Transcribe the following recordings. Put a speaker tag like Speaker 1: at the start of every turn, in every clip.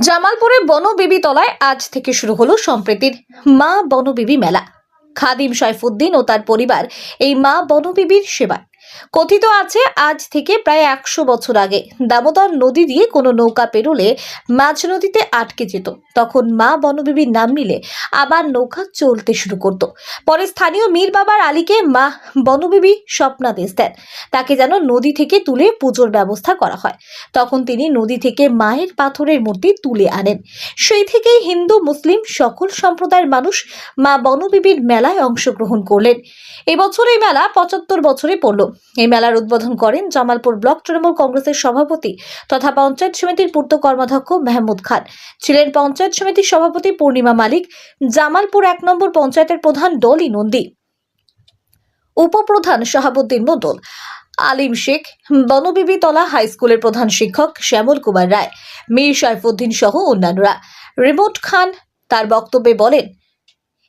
Speaker 1: জামালপুরে বনবিবি তলায় আজ থেকে শুরু হলো সম্প্রীতির মা বনবিবি মেলা। খাদিম সাইফুদ্দিন ও তার পরিবার এই মা বনবিবির সেবায়। কথিত আছে, আজ থেকে প্রায় একশো বছর আগে দামোদর নদী দিয়ে কোনো নৌকা পেরোলে মাঝ নদীতে আটকে যেত। তখন মা বনবিবির নাম নিলে আবার নৌকা চলতে শুরু করত। পরে স্থানীয় মীর বাবার আলীকে মা বনবিবি স্বপ্নাদেশ দেন। তাকে যেন নদী থেকে তুলে পুজোর ব্যবস্থা করা হয়। তখন তিনি নদী থেকে মায়ের পাথরের মূর্তি তুলে আনেন। সেই থেকেই হিন্দু, মুসলিম সকল সম্প্রদায়ের মানুষ মা বনবিবির মেলায় অংশগ্রহণ করলেন। এবছর এই মেলা পঁচাত্তর বছরে পড়ল। এই মেলার উদ্বোধন করেন জামালপুর ব্লক তৃণমূল কংগ্রেসের সভাপতি তথা পঞ্চায়েত সমিতির পূর্ত কর্মাধ্যক্ষ মেহমুদ খান। ছিলেন পঞ্চায়েত সমিতির সভাপতি পূর্ণিমা মালিক, জামালপুর এক নম্বর পঞ্চায়েতের প্রধান ডলি নন্দী। উপপ্রধান শাহাবুদ্দিন মণ্ডল, আলিম শেখ বনবিবিতলা হাই স্কুলের প্রধান শিক্ষক শ্যামল কুমার রায়, মীর সাইফুদ্দিন সহ অন্যান্যরা। রিমোট খান তার বক্তব্যে বলেন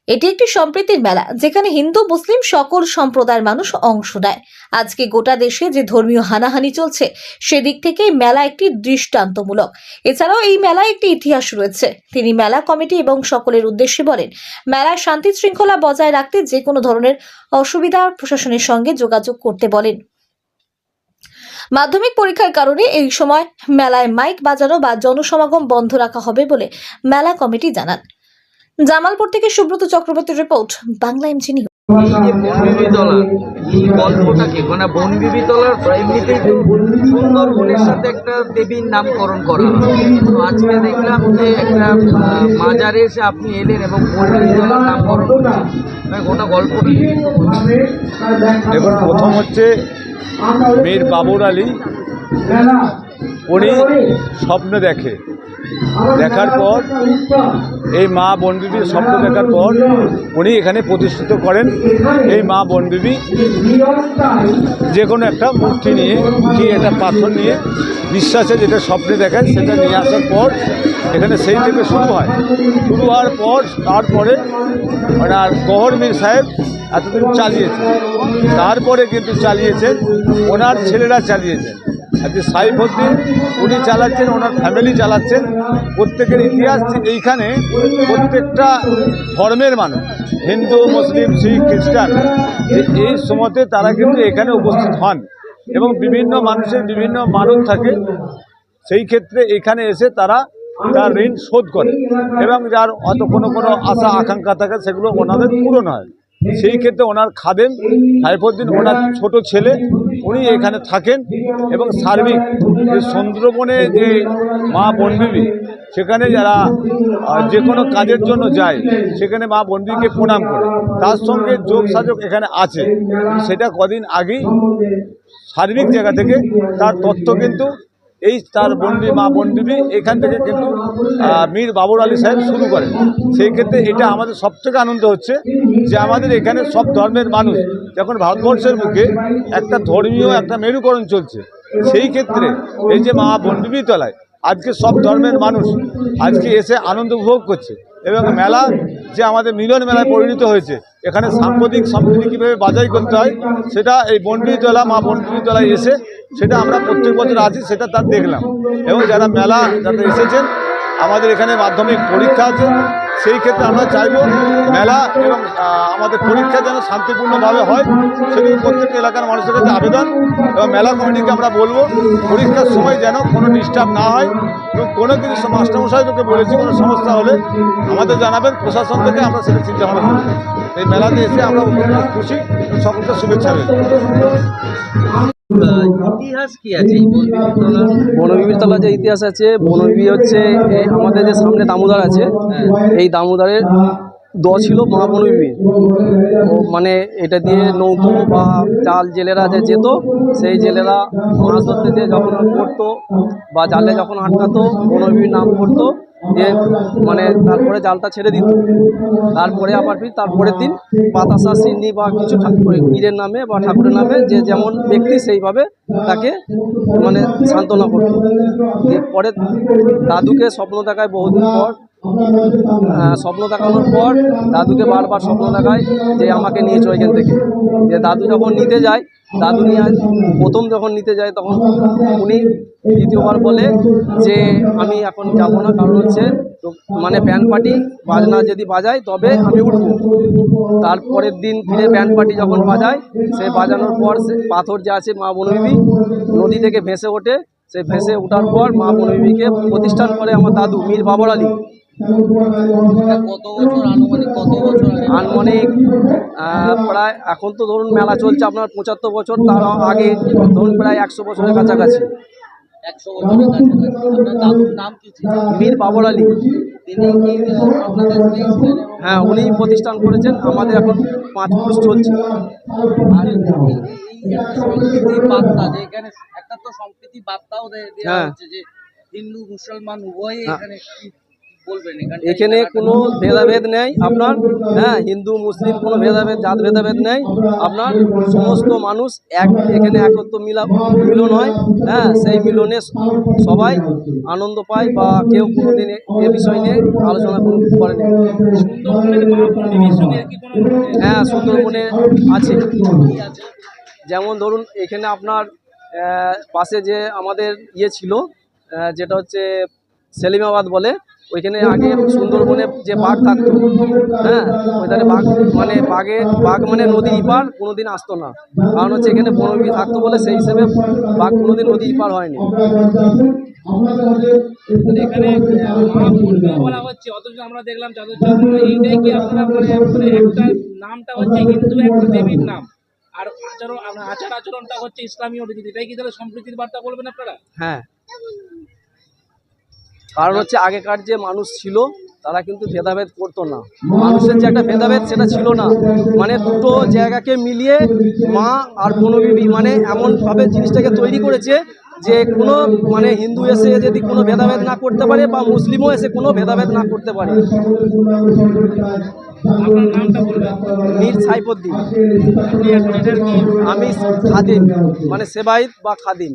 Speaker 1: এটি একটি সম্প্রীতির মেলা, যেখানে হিন্দু, মুসলিম সকল সম্প্রদায়ের মানুষ অংশ নেয়। আজকে গোটা দেশে যে ধর্মীয় হানাহানি চলছে, সেদিক থেকে মেলা একটি দৃষ্টান্তমূলক। এছাড়াও এই মেলায় একটি ইতিহাস রয়েছে। তিনি মেলা কমিটি এবং সকলের উদ্দেশ্যে বলেন, মেলায় শান্তি শৃঙ্খলা বজায় রাখতে যে কোনো ধরনের অসুবিধা প্রশাসনের সঙ্গে যোগাযোগ করতে বলেন। মাধ্যমিক পরীক্ষার কারণে এই সময় মেলায় মাইক বাজানো বা জনসমাগম বন্ধ রাখা হবে বলে মেলা কমিটি জানান। জামালপুর থেকে সুব্রত চক্রবর্তীর রিপোর্ট বাংলা এমজি নিউজ।
Speaker 2: এই যে বনবিবি তলা এই গল্পটাকে মানে বনবিবি এমনিতেই তো সাথে একটা দেবীর নামকরণ করা। তো আজকে দেখলাম যে একটা মাজারে এসে আপনি এলেন এবং বনবিবিতলার নামকরণ মানে গোটা
Speaker 3: দেখুন প্রথম হচ্ছে মেয়ের বাবুর আলী। উনি স্বপ্ন দেখে। দেখার পর, এই মা বনবিবির স্বপ্ন দেখার পর উনি এখানে প্রতিষ্ঠিত করেন। এই মা বনবিবি যে কোনো একটা মূর্তি নিয়ে কি একটা পাথর নিয়ে বিশ্বাসে যেটা স্বপ্নে দেখেন, সেটা নিয়ে আসার পর এখানে সেই থেকে শুরু হয়। শুরু হওয়ার পর, তারপরে ওনার গহর মীর সাহেব এতদিন চালিয়েছে তারপরে কিন্তু চালিয়েছেন, ওনার ছেলেরা চালিয়েছেন। আজকে সাইফুদ্দিন উনি চালাচ্ছেন, ওনার ফ্যামিলি চালাচ্ছেন। প্রত্যেকের ইতিহাস এইখানে প্রত্যেকটা ধর্মের মানুষ, হিন্দু, মুসলিম, শিখ, খ্রিস্টান, যে এই সময়তে তারা কিন্তু এখানে উপস্থিত হন এবং বিভিন্ন মানুষের বিভিন্ন মানত থাকে। সেই ক্ষেত্রে এখানে এসে তারা তার ঋণ শোধ করে এবং যার অত কোনো কোনো আশা, আকাঙ্ক্ষা থাকে, সেগুলো ওনাদের পূরণ হয়। সেই ক্ষেত্রে ওনার খাদেম সাইফুদ্দিন, ওনার ছোট ছেলে, উনি এখানে থাকেন এবং সার্বিক যে সুন্দরবনে যে মা বনবিবি, সেখানে যারা যে কোনো কাজের জন্য যায়, সেখানে মা বনবিকে প্রণাম করে। তার সঙ্গে যোগ সাজক এখানে আছে। সেটা কদিন আগেই সার্বিক জায়গা থেকে তার তথ্য কিন্তু এই তার বন্ডি মা বন্ডিবি এখান থেকে কিন্তু মীর বাবুর আলী সাহেব শুরু করেন। সেই ক্ষেত্রে এটা আমাদের সব থেকে আনন্দ হচ্ছে যে আমাদের এখানে সব ধর্মের মানুষ যখন ভারতবর্ষের মুখে একটা ধর্মীয় একটা মেরুকরণ চলছে, সেই ক্ষেত্রে এই যে মা বন্ডিবি তলায় আজকে সব ধর্মের মানুষ আজকে এসে আনন্দ উপভোগ করছে। এবং মেলা যে আমাদের মিলন মেলায় পরিণত হয়েছে, এখানে সাম্প্রতিক সম্প্রীতি কীভাবে বাজাই করতে হয়, সেটা এই বন্ডিতলা মা বন্ডিতলায় এসে সেটা আমরা প্রত্যেক বছর আছি সেটা তার দেখলাম। এবং যারা মেলা যারা এসেছেন, আমাদের এখানে মাধ্যমিক পরীক্ষা আছে সেই ক্ষেত্রে আমরা চাইব মেলা এবং আমাদের পরীক্ষা যেন শান্তিপূর্ণভাবে হয়। সেদিকে প্রত্যেকটা এলাকার মানুষের কাছে আবেদন এবং মেলা কমিটিকে আমরা বলব পরীক্ষার সময় যেন কোনো ডিস্টার্ব না হয় এবং কোনো কিছু মাস্টারমশাইকে বলেছি কোনো সমস্যা হলে আমাদের জানাবেন প্রশাসন থেকে আমরা সেটা চিন্তা ভাবনা করব। এই মেলাতে এসে আমরা খুশি সকলকে শুভেচ্ছা
Speaker 2: আহ, ইতিহাস কি আছে?
Speaker 4: বনবিবির তলা যে ইতিহাস আছে বনবিবি হচ্ছে আমাদের যে সামনে দামোদর আছে এই দামোদরের দ ছিল মা বনবিবির মানে এটা দিয়ে নৌকো বা জাল জেলেরা যে যেত সেই জেলেরা মাছ ধরতে যে যখন পড়তো বা জালে যখন আটকাতো বনবিবির নাম পড়তো দিয়ে মানে তারপরে জালটা ছেড়ে দিত তারপরে আবার ফির তারপরের দিন বাতাসা, সিন্নি বা কিছু পীরের নামে বা ঠাকুরের নামে যে যেমন ব্যক্তি সেইভাবে তাকে মানে সান্ত্বনা করত। পরে দাদুকে স্বপ্ন দেখায় বহুদিন পর স্বপ্ন দেখানোর পর দাদুকে বারবার স্বপ্ন দেখায় যে আমাকে নিয়ে চো এখান থেকে। যে দাদু যখন নিতে যায়, দাদু নিয়ে প্রথম যখন নিতে যায় তখন উনি দ্বিতীয়বার বলে যে, আমি এখন যাব না। কারণ হচ্ছে মানে ব্যান্ড পার্টি, বাজনা যদি বাজায় তবে আমি উঠবো। তারপরের দিন ফিরে ব্যান্ড পার্টি যখন বাজায়, সে বাজানোর পর সে পাথর যে আছে মা বনবিবি, নদী থেকে ভেসে ওঠে। সে ভেসে ওঠার পর মা বনবিবিকে প্রতিষ্ঠান করে আমার দাদু মীর বাবর আলী।
Speaker 2: কত বছর আনুমানিক কত বছর
Speaker 4: আনুমানিক প্রায় এখন তো ধরুন মেলা চলছে আপনার পঁচাত্তর বছর তার আগে ধরুন প্রায় একশো বছরের কাছাকাছি।
Speaker 2: একশো বছরের কাছাকাছি। নাম কি
Speaker 4: মীর বাবর আলী। হ্যাঁ উনি প্রতিষ্ঠান করেছেন আমাদের এখন পাঁচ পুরুষ চলছে।
Speaker 2: আর সম্প্রীতির বার্তা যে এখানে একটা তো সম্প্রীতি বার্তাও দেওয়া
Speaker 4: হ্যাঁ।
Speaker 2: হচ্ছে যে হিন্দু মুসলমান উভয়ই
Speaker 4: হ্যাঁ।
Speaker 2: এখানে এখানে
Speaker 4: এখানে কোনো ভেদাভেদ নেই আপনার হ্যাঁ হিন্দু মুসলিম কোনো ভেদাভেদ জাত ভেদাভেদ নেই আপনার সমস্ত মানুষ এক এখানে একত্র মিলা মিলন হয় হ্যাঁ সেই মিলনে সবাই আনন্দ পায় বা কেউ কোনোদিন এ- এ বিষয় নিয়ে আলোচনা কোনো- করেনি। হ্যাঁ সুন্দরবনে আছে। যেমন ধরুন এখানে আপনার পাশে যে আমাদের ইয়ে ছিল যেটা হচ্ছে সেলিমাবাদ বলে ওইখানে আগে সুন্দরবনে যে বাঘ থাকতো হ্যাঁ ওইখানে বাঘ মানে বাঘে বাঘ মানে নদীর ইপার কোনোদিন আসতো না। কারণ হচ্ছে এখানে বনবী থাকতো বলে সেই হিসেবে বাঘ কোনোদিন নদী ইপার হয়নি।
Speaker 5: এখানে বলা হচ্ছে অথচ আমরা দেখলাম এইটাই কি আপনারা মানে একটা নামটা হচ্ছে হিন্দু একটা দেবীর নাম। আর আচরণ আচার আচরণটা হচ্ছে ইসলামীয় রীতি এটাই কি তাহলে সম্প্রীতির বার্তা বলবেন আপনারা?
Speaker 4: হ্যাঁ। কারণ হচ্ছে আগেকার যে মানুষ ছিল তারা কিন্তু ভেদাভেদ করতো না। মানুষের যে একটা ভেদাভেদ সেটা ছিল না। মানে দুটো জায়গাকে মিলিয়ে মা আর বনবিবি মানে এমনভাবে জিনিসটাকে তৈরি করেছে যে কোনো মানে হিন্দু এসে যদি কোনো ভেদাভেদ না করতে পারে বা মুসলিমও এসে কোনো ভেদাভেদ না করতে পারে। মীর সাইফুদ্দিন।
Speaker 5: কি?
Speaker 4: আমি খাদিম মানে সেবাইত বা খাদিম।